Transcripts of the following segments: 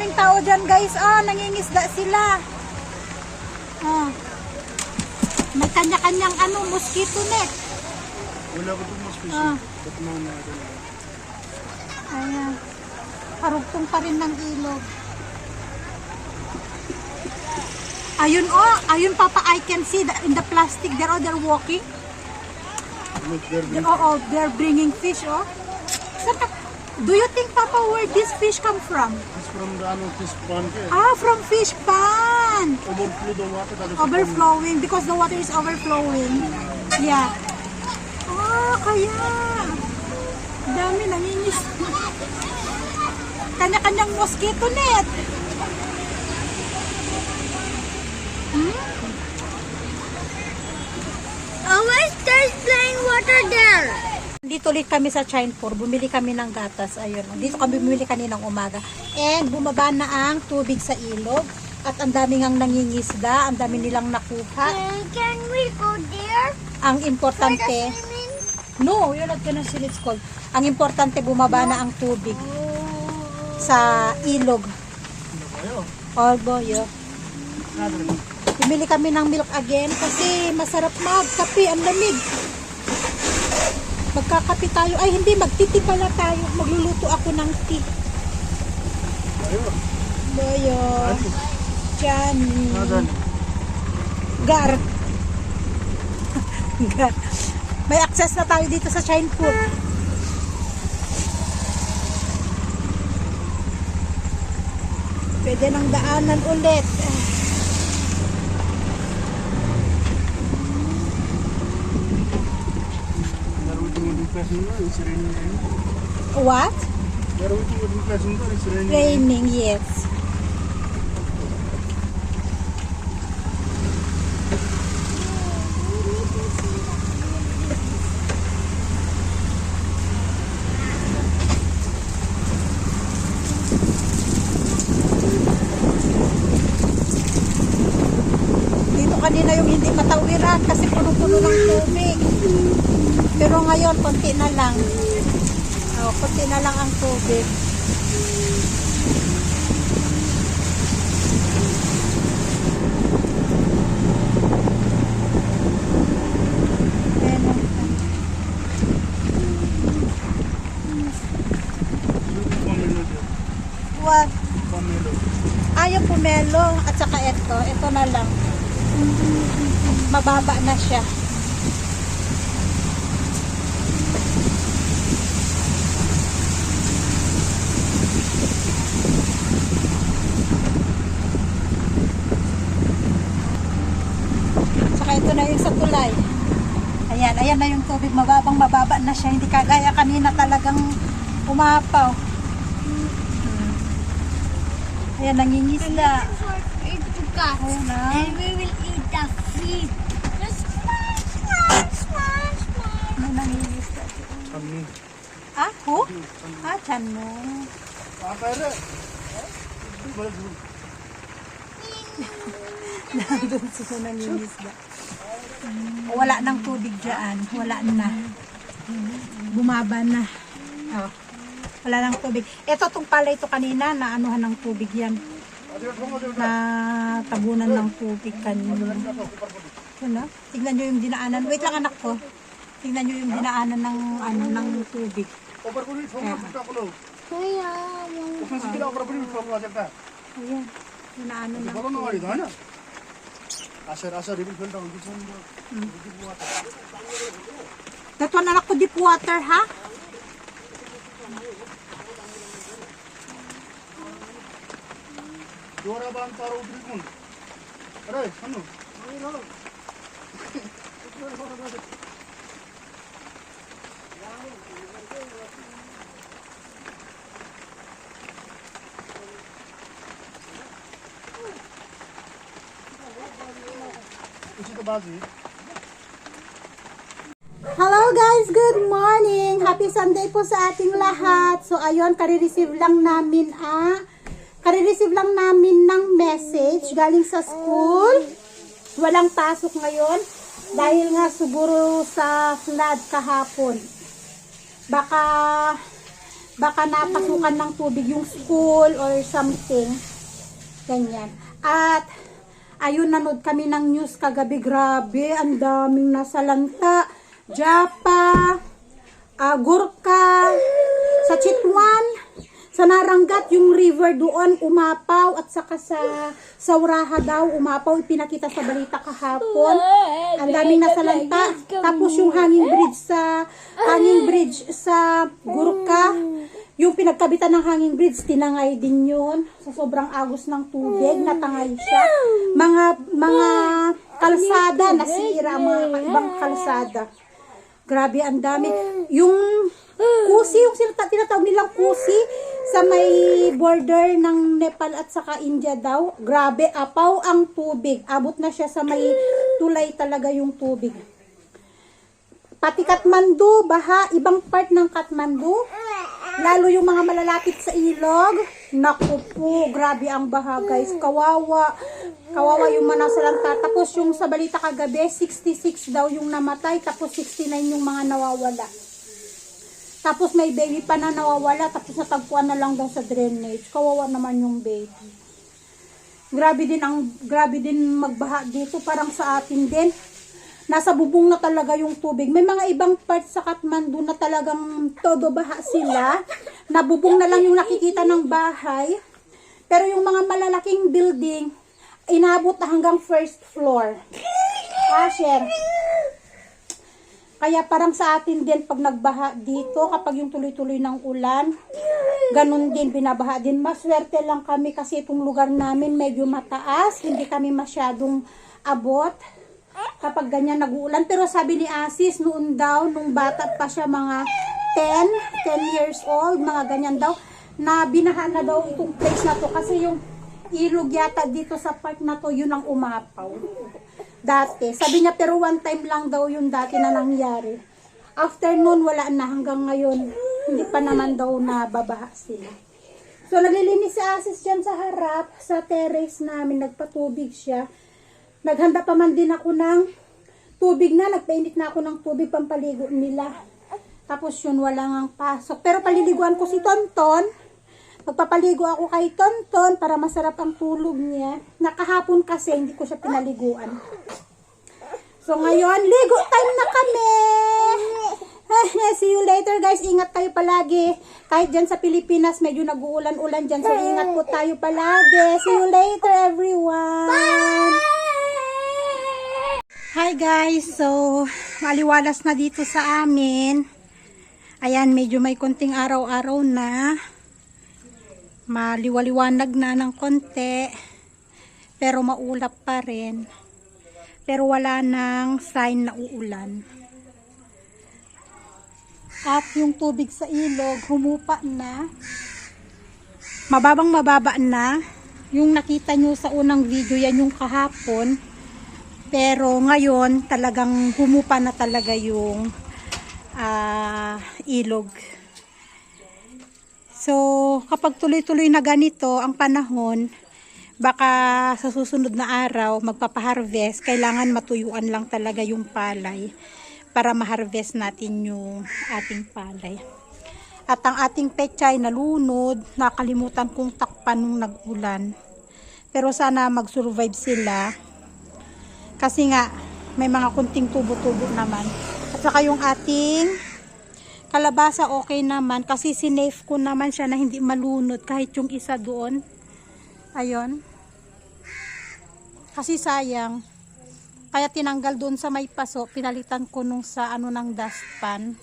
daming tao dyan guys. Ah, nangingisda sila. Ah. May kanya-kanyang ano, mosquito net. Wala ko itong mas fishing. Ah. Natin? Ayan. Karugtong pa rin ng ilog. Ayun oh, ayun papa, I can see the, in the plastic there, oh, they're walking. Look, They're, oh, oh, they're bringing fish, oh. Saan Do you think, Papa, where this fish come from? It's from the ano, this pond ke. Ah, from fish pond. Overflow the water. That is the Overflowing because the water is overflowing. Yeah. Ah, kaya. Dami nanginis. Kanya-kanyang mosquito net. Hmm? Where's there's plain water there? Dito ulit kami sa Chinepur, bumili kami ng gatas, ayun. Dito kami bumili kaninang umaga. And bumaba na ang tubig sa ilog. At ang daming ang nangingisda, ang dami nilang nakuha. Uh, can we go there? Ang importante, no, you're not gonna see it's cold. Ang importante, bumaba na ang tubig sa ilog. All boyo. Bumili kami ng milk again kasi masarap magkape, ang lamig. Magkakape tayo. Ay, hindi, magtiti pala tayo. Magluluto ako ng tea. Boyo. Johnny. Gar. Gar. May access na tayo dito sa Chine Food. Pwede nang daanan ulit. They're the passenger. It's raining. What? They're waiting with the passenger. It's raining. Raining, yes. Dito kanina yung hindi matawiran kasi puno-puno ng tubig. Ngayon, konti na lang. Oh, konti na lang ang tubig. Pomelo. What? Pomelo. Ah, yung pumelo at saka ito. Ito na lang. Mababa na siya. Saka ito na yung sa tulay. Ayan, ayan na yung tubig. Mababang mababa na siya. Hindi kagaya kanina talagang umapaw. Ayan, nangingisda. Ayan na. And we will eat the nangingisda. Kami. Ah? Ah, chan mo. Ah, pera. Nandun sila nangingisda. Wala nang tubig dyan. Wala na. Bumaba na. Oh. Wala nang tubig. Ito tong pala ito kanina na anuhan ng tubig yan. Na tabunan ng tubig kanina. Na. Tingnan nyo yung dinaanan. Wait lang anak ko. Tingnan nyo yung dinaanan ng ano ng tubig. Lo. Kuya, ka. Ayan. Dinaanan ng Baka na wali na. Asar asar refill fill down. This one. That one anak ko deep water ha? Dora ba ang taro ulit mo? Aray, ano? Ito Hello guys, good morning! Happy Sunday po sa ating lahat. So ayun, kare-receive lang namin ah, kare-receive lang namin ng message galing sa school. Walang pasok ngayon dahil nga siguro sa flood kahapon. Baka baka napasukan ng tubig yung school or something. Ganyan. At, ayun, nanood kami ng news kagabi. Grabe, ang daming nasalanta. Japa, ah, Gurka, sa Chitwan, sa Naranggat, yung river doon umapaw at saka sa Sauraha daw umapaw, ipinakita sa balita kahapon. Ang daming nasalanta. Tapos yung hanging bridge sa hanging bridge sa Gurka, yung pinagkabitan ng hanging bridge, tinangay din yun. Sa sobrang agos ng tubig, natangay siya. Mga mga kalsada, nasira mga ibang kalsada. Grabe, ang dami. Yung kusi, yung tinatawag nilang kusi, sa may border ng Nepal at saka India daw, grabe, apaw ang tubig. Abot na siya sa may tulay talaga yung tubig. Pati Kathmandu, baha, ibang part ng Kathmandu, lalo yung mga malalapit sa ilog, naku po, grabe ang baha guys, kawawa, kawawa yung manasalanta. Tapos yung sa balita kagabi, 66 daw yung namatay, tapos 69 yung mga nawawala. Tapos may baby pa na nawawala, tapos natagpuan na lang daw sa drainage. Kawawa naman yung baby. Grabe din ang grabe din magbaha dito parang sa atin din. Nasa bubong na talaga yung tubig. May mga ibang parts sa Kathmandu na talagang todo baha sila. Nabubong na lang yung nakikita ng bahay. Pero yung mga malalaking building, inabot na hanggang first floor. Asher. Kaya parang sa atin din pag nagbaha dito, kapag yung tuloy-tuloy ng ulan, ganun din, binabaha din. Maswerte lang kami kasi itong lugar namin medyo mataas, hindi kami masyadong abot kapag ganyan nag-uulan. Pero sabi ni Asis, noon daw, nung bata pa siya mga 10, 10 years old, mga ganyan daw, na binaha na daw itong place na to kasi yung ilog yata dito sa part na to, yun ang umapaw dati. Sabi niya, pero one time lang daw yun dati na nangyari. After noon, wala na. Hanggang ngayon, hindi pa naman daw na babaha sila. So, naglilinis si Asis dyan sa harap, sa terrace namin. Nagpatubig siya. Naghanda pa man din ako ng tubig na. Nagpainit na ako ng tubig pampaligo nila. Tapos yun, wala ngang pasok. Pero paliliguan ko si Tonton. Magpapaligo ako kay Tonton para masarap ang tulog niya. Nakahapon kasi hindi ko siya pinaliguan. So ngayon, ligo time na kami! See you later guys. Ingat tayo palagi. Kahit dyan sa Pilipinas, medyo nag-uulan-ulan dyan. So ingat po tayo palagi. See you later everyone! Hi guys! So, maliwalas na dito sa amin. Ayan, medyo may konting araw-araw na maliwaliwanag na ng konti pero maulap pa rin. Pero wala nang sign na uulan. At yung tubig sa ilog humupa na. Mababang mababa na. Yung nakita nyo sa unang video yan yung kahapon. Pero ngayon talagang humupa na talaga yung ah, ilog So, kapag tuloy-tuloy na ganito ang panahon, baka sa susunod na araw, magpapaharvest, kailangan matuyuan lang talaga yung palay para maharvest natin yung ating palay. At ang ating pechay nalunod, nakalimutan kong takpan nung nag-ulan. Pero sana mag-survive sila. Kasi nga, may mga kunting tubo-tubo naman. At saka yung ating kalabasa okay naman. Kasi sinave ko naman siya na hindi malunod kahit yung isa doon. Ayon kasi sayang. Kaya tinanggal doon sa may paso pinalitan ko nung sa ano ng dustpan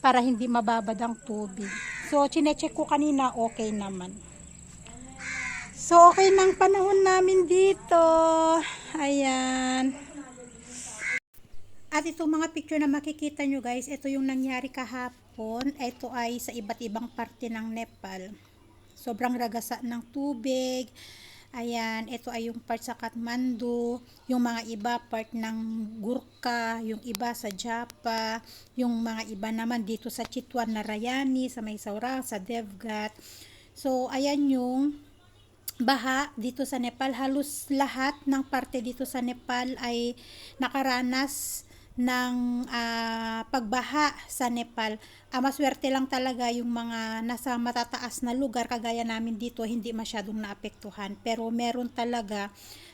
para hindi mababad ang tubig. So chinecheck ko kanina okay naman. So okay ng panahon namin dito. Ayan at itong mga picture na makikita nyo guys, ito yung nangyari kahapon. Ito ay sa iba't ibang parte ng Nepal. Sobrang ragasa ng tubig. Ayan, ito ay yung part sa Kathmandu, yung mga iba part ng Gurkha, yung iba sa Japa, yung mga iba naman dito sa Chitwan, Narayani, sa Maysaura, sa Devgat. So, ayan yung baha dito sa Nepal. Halos lahat ng parte dito sa Nepal ay nakaranas ng ah, pagbaha sa Nepal. Ah, maswerte lang talaga yung mga nasa matataas na lugar kagaya namin dito hindi masyadong naapektuhan. Pero meron talaga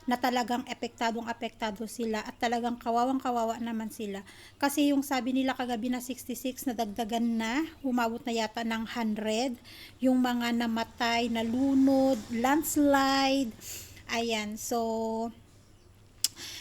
na talagang epektadong apektado sila at talagang kawawang kawawa naman sila. Kasi yung sabi nila kagabi na 66 na dagdagan na umabot na yata ng 100 yung mga namatay na lunod landslide ayan. So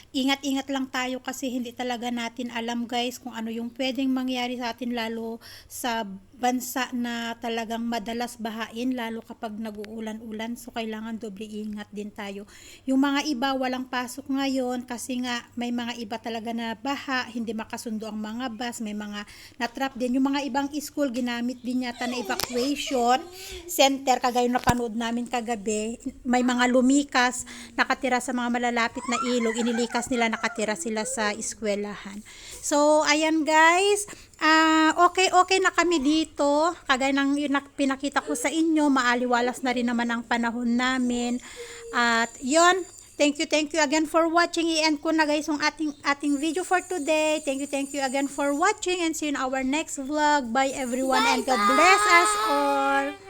ingat-ingat lang tayo kasi hindi talaga natin alam guys kung ano yung pwedeng mangyari sa atin lalo sa bansa na talagang madalas bahain lalo kapag nag-uulan-ulan so kailangan doble ingat din tayo. Yung mga iba walang pasok ngayon kasi nga may mga iba talaga na baha, hindi makasundo ang mga bus, may mga na-trap din. Yung mga ibang school ginamit din yata na evacuation center kagaya na panood namin kagabi. May mga lumikas nakatira sa mga malalapit na ilog, inilikas nila nakatira sila sa eskwelahan. So ayan guys, ah okay okay na kami dito. Kagaya ng yun na pinakita ko sa inyo, maaliwalas na rin naman ang panahon namin. At yon Thank you, thank you again for watching. I-end ko na guys ang ating, ating video for today. Thank you, thank you again for watching and see you in our next vlog. Bye everyone and God bless us all.